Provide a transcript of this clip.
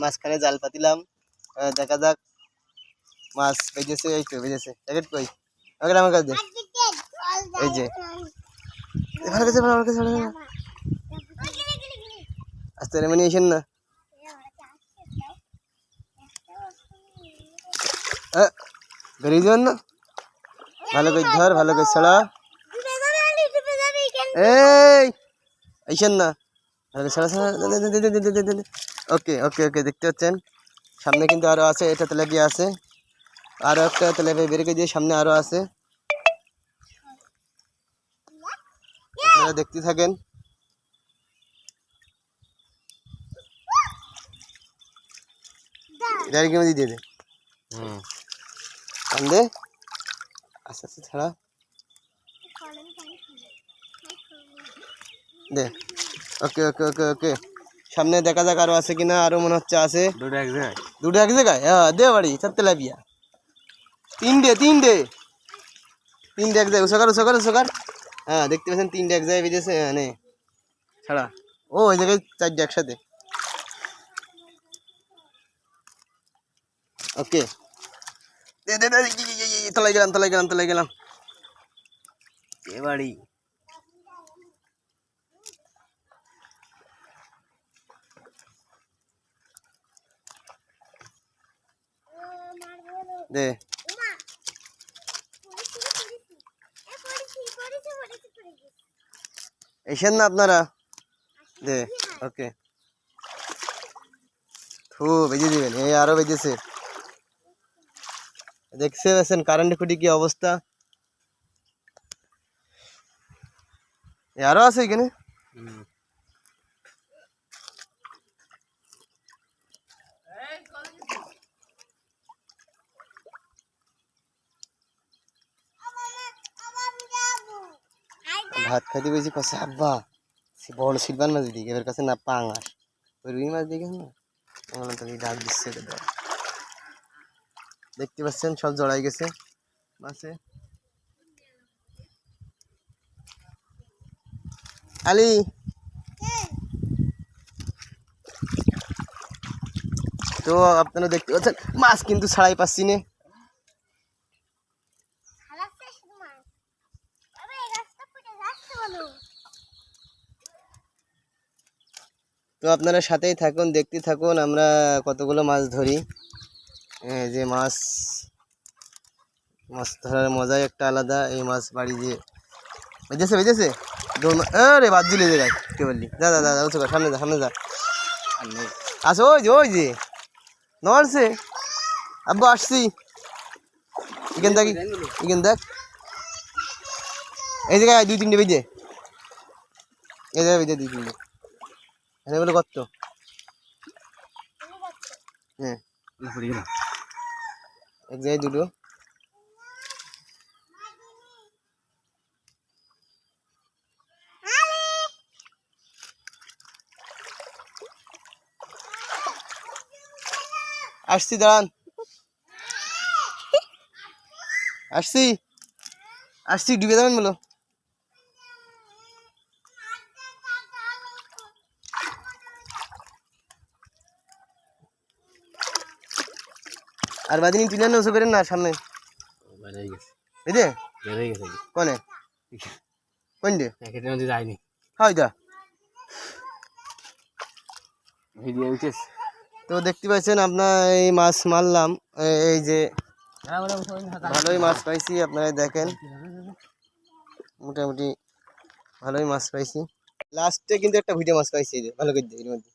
মাঝখানে জাল পাতিলাম আহ, দেখা যাক। মাছ বেজেছে এই তো বেজেছে। প্যাকেট কই? প্যাকেট আমার কাছে দে। এই যে। এ, ভালো গেছে ভালো গেছে ভালো গেছে আস্তে রেমিনেশন না। আহ, বেরিয়ে যাবেন না? ভালো করে ধর ভালো করে ছড়া। এই আইসেন না। ভালো করে ছড়া ছড়া ওকে ওকে ওকে দেখতে পাচ্ছেন? সামনে কিন্তু আরও আছে এটা তেলাপিয়া আছে। আরও একটা তেলাপিয়া বের করে দিয়ে সামনে আরও আছে। আপনারা দেখতে থাকেন। ডাইরেক্ট মধ্যে দিয়ে দে। হুম। দে আস্তে আস্তে ছাড়া। দে। ওকে ওকে ওকে ওকে। সামনে দেখা যাক আরও আছে কিনা আরও মনে হচ্ছে আছে দুটো এক জায়গায় দুটো এক জায়গায় হ্যাঁ দে বাড়ি চারটে লাভিয়া তিনটে তিনটে তিনটে এক জায়গায় উসকার উসকার উসকার হ্যাঁ দেখতে পাচ্ছেন তিনটে এক জায়গায় বেজেছে হ্যাঁ ছাড়া ও ওই জায়গায় চারটে একসাথে ওকে তলায় গেলাম তলায় গেলাম তলায় গেলাম এ বাড়ি দে এসেন না আপনারা দে ওকে থু বেজে দিবেন এই আরও বেজেছে দেখতে পাচ্ছেন কারেন্ট খুঁটি কি অবস্থা এ আরও আছে এখানে ভাত খাইতে বেশি কষে আব্বা, সে বড় সিলভার মাছ দিকে এবার কাছে না পাঙাস ওই রুই মাছ দেখে না? আমি বললাম তোকে ডাক দিচ্ছে এটা দাও। দেখতে পাচ্ছেন, সব জড়াই গেছে মাছে। আলি! তো আপনারা দেখতে পাচ্ছেন, মাছ কিন্তু ছাড়াই পাচ্ছি না। তো আপনারা সাথেই থাকুন দেখতে থাকুন, আমরা কতগুলো মাছ ধরি। যে মাছ মাছ ধরার মজাই একটা আলাদা, এই মাছ বাড়ি যে দৌড় মা- আরে বাদ দিলে যে কে বললি? যা যা যা সামনে যা সামনে যা। আসো ওই যে ওই যে, নড়ছে। আব্বু, আসছি। এখান দেখ এখান দেখ। এই জায়গায় দুই তিনটে বেজে এই জায়গায় বেজে দুই তিনটে। বলে কত হ্যাঁ। পড়ে গেল। এক জায়গায় দুটো। আসছি দাঁড়ান। আসছি। আসছি ডুবে দাঁড়ান বলো। আর বাদিনী তুলে নশো করেন না সামনে। গেছে। কনে? যায়নি। হয় দা। ভিডিও উঠেছে। তো দেখতে পাচ্ছেন আপনার এই মাছ মারলাম। এই যে ভালোই মাছ পাইছি আপনারা দেখেন। মোটামুটি ভালোই মাছ পাইছি। লাস্টে কিন্তু একটা ভিডিও মাছ পাইছি ভালো করে এর মধ্যে।